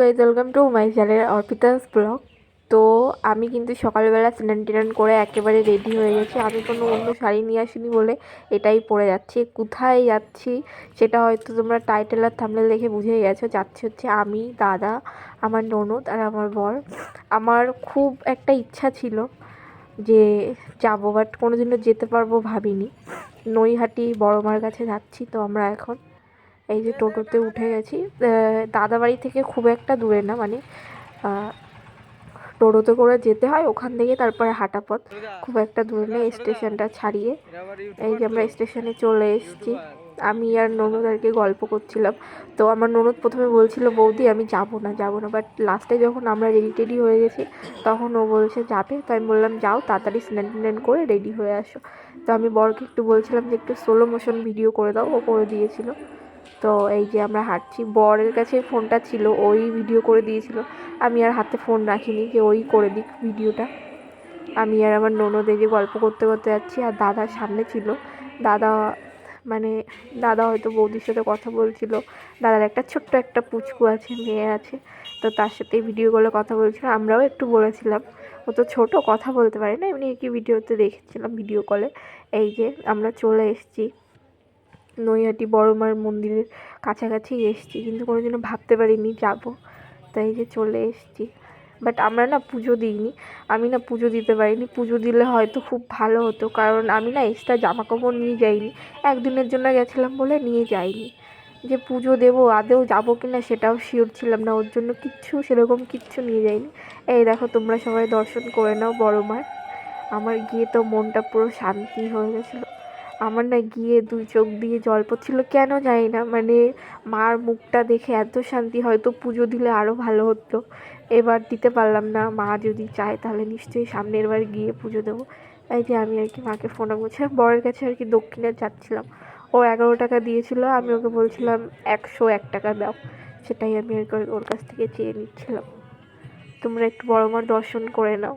Guys welcome to my channel Arpita's blog তো আমি কিন্তু সকালবেলা স্নান টিনান করে একেবারে রেডি হয়ে গেছি। আমি কোনো অন্য শাড়ি নিয়ে আসিনি বলে এটাই পরে যাচ্ছি। কোথায় যাচ্ছি সেটা হয়তো তোমরা টাইটেল আর থামলে দেখে বুঝে গেছো। যাচ্ছি হচ্ছে আমি, দাদা, আমার ননদ আর আমার বর। আমার খুব একটা ইচ্ছা ছিল যে যাব বাট কোনো দিনও যেতে পারব ভাবিনি। নৈহাটি বড় মার কাছে যাচ্ছি তো আমরা এখন। এই যে টোটোতে উঠে গেছি। দাদা বাড়ি থেকে খুব একটা দূরে না মানে টোটোতে করে যেতে হয়, ওখান থেকে তারপরে হাঁটা পথ। খুব একটা দূরে নেই স্টেশনটা ছাড়িয়ে। এই যে আমরা স্টেশনে চলে এসেছি। আমি আর ননদ আর কি গল্প করছিলাম। তো আমার ননদ প্রথমে বলছিল, বৌদি, আমি যাব না যাব না। বাট লাস্টে যখন আমরা রেডি টেডি হয়ে গেছি, তখন ও বলছে, যাবে? তো আমি বললাম, যাও, তাড়াতাড়ি স্নান টেন করে রেডি হয়ে আসো। তো আমি বরকে একটু বলছিলাম যে, একটু সোলো মোশন ভিডিও করে দাও। ও করে দিয়েছিল। তো এই যে আমরা হাঁটছি, বরের কাছে ফোনটা ছিল, ওই ভিডিও করে দিয়েছিল। আমি আর হাতে ফোন রাখিনি যে ওই করে দিক ভিডিওটা আমি আর আমার ননদ এই যে গল্প করতে করতে যাচ্ছি, আর দাদার সামনে ছিল। দাদা মানে দাদা হয়তো বৌদির সাথে কথা বলছিল। দাদার একটা ছোট্ট একটা পুচকু আছে, মেয়ে আছে। তো তার সাথে ভিডিও কলে কথা বলছিল। আমরাও একটু বলেছিলাম। ও তো ছোটো, কথা বলতে পারে না। এমনি কি ভিডিওতে দেখেছিলাম ভিডিও কলে এই যে আমরা চলে এসেছি। নৈহাটি বড় মার মন্দিরের কাছাকাছি এসেছি, কিন্তু কোনো কোনোদিনও ভাবতে পারিনি যাব। তাই যে চলে এসেছি। বাট আমরা না পুজো দিইনি। আমি না পুজো দিতে পারিনি। পুজো দিলে হয়তো খুব ভালো হতো, কারণ আমি না এক্সট্রা জামা কাপড় নিয়ে যাইনি। একদিনের জন্য গেছিলাম বলে নিয়ে যাইনি। যে পুজো দেবো আদেও যাব কি না সেটাও শিওর ছিলাম না। ওর জন্য কিচ্ছু, সেরকম কিচ্ছু নিয়ে যাইনি। এই দেখো, তোমরা সবাই দর্শন করে নাও বড় মার আমার গিয়ে তো মনটা পুরো শান্তি হয়ে গেছিল। আমার না গিয়ে দুই চোখ দিয়ে জল পড়ছিল, কেন জানি না। মানে মার মুখটা দেখে এত শান্তি, হয়তো পুজো দিলে আরও ভালো হতো। এবার দিতে পারলাম না, মা যদি চায় তাহলে নিশ্চয়ই সামনের বার গিয়ে পুজো দেবো। এই যে আমি আর কি মাকে ফোনে বলছিলাম, বরের কাছে আর কি দক্ষিণে যাচ্ছিলাম ও এগারো টাকা দিয়েছিল, আমি ওকে বলছিলাম, একশো এক টাকা দাও। সেটাই আমি আর ওর কাছ থেকে চেয়ে নিচ্ছিলাম। তোমরা একটু বড় মার দর্শন করে নাও।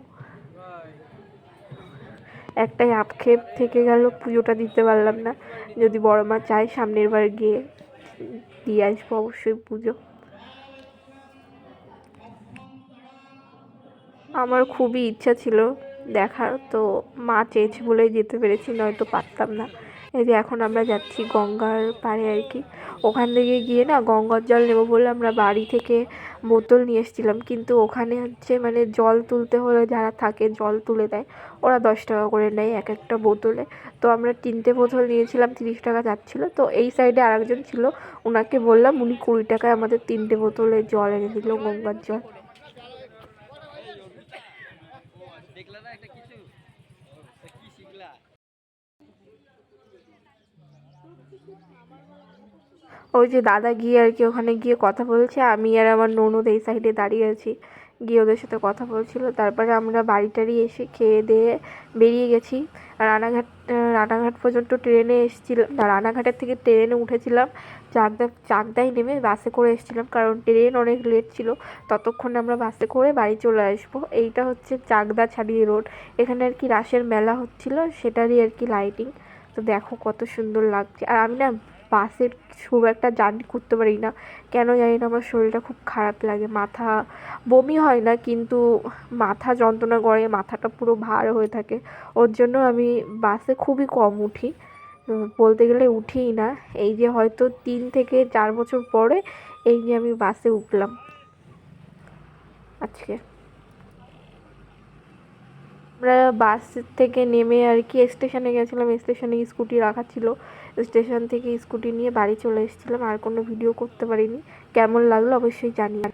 একটাই আক্ষেপ থেকে গেল, পুজোটা দিতে পারলাম না। যদি বড় মা চায় সামনের বার গিয়ে দিয়ে আসব অবশ্যই পুজো। আমার খুবই ইচ্ছা ছিল দেখার, তো মা চেয়েছে বলেই যেতে পেরেছি, নয়তো পারতাম না। এই যে এখন আমরা যাচ্ছি গঙ্গার পাড়ে আর কি। ওখান থেকে গিয়ে না গঙ্গার জল নেব বলে আমরা বাড়ি থেকে বোতল নিয়ে এসেছিলাম। কিন্তু ওখানে হচ্ছে মানে জল তুলতে হলে যারা থাকে জল তুলে দেয়, ওরা দশ টাকা করে নেয় এক একটা বোতলে। তো আমরা তিনটে বোতল নিয়েছিলাম, তিরিশ টাকা যাচ্ছিল। তো এই সাইডে আরেকজন ছিল ওনাকে বললাম উনি কুড়ি টাকায় আমাদের তিনটে বোতলে জল এনে দিল গঙ্গার জল। না, একটা কিছু কি শিখলা ওই যে দাদা গিয়ে আর কি ওখানে গিয়ে কথা বলছে, আমি আর আমার ননদ এই সাইডে দাঁড়িয়ে আছি। গিয়ে ওদের সাথে কথা বলছিল, তারপরে আমরা বাড়ি টাড়ি এসে খেয়ে দিয়ে বেরিয়ে গেছি। রানাঘাট রানাঘাট পর্যন্ত ট্রেনে এসেছিলাম রানাঘাটের থেকে ট্রেনে উঠেছিলাম। চাকদা, চাকদায় নেমে বাসে করে এসেছিলাম, কারণ ট্রেন অনেক লেট ছিল। ততক্ষণে আমরা বাসে করে বাড়ি চলে আসব। এইটা হচ্ছে চাকদা ছাড়িয়ে রোড। এখানে আর কি রাসের মেলা হচ্ছিল, সেটারই আর কি লাইটিং তো দেখো কত সুন্দর লাগছে। আর আমি না বাসের খুব একটা জার্নি করতে পারি না। কেন জানি না, আমার শরীরটা খুব খারাপ লাগে, মাথা বমি হয় না, কিন্তু মাথা যন্ত্রণা করে, মাথাটা পুরো ভার হয়ে থাকে। ওর জন্য আমি বাসে খুবই কম উঠি। বলতে গেলে উঠিই না। এই যে হয়তো তিন থেকে চার বছর পরে এই যে আমি বাসে উঠলাম। আজকে। আমরা বাস থেকে নেমে আর কি স্টেশনে গেছিলাম। স্টেশনে স্কুটি রাখা ছিল। স্টেশন থেকে স্কুটি নিয়ে বাড়ি চলে এসেছিলাম। আর কোনো ভিডিও করতে পারিনি। কেমন লাগল অবশ্যই জানিয়ে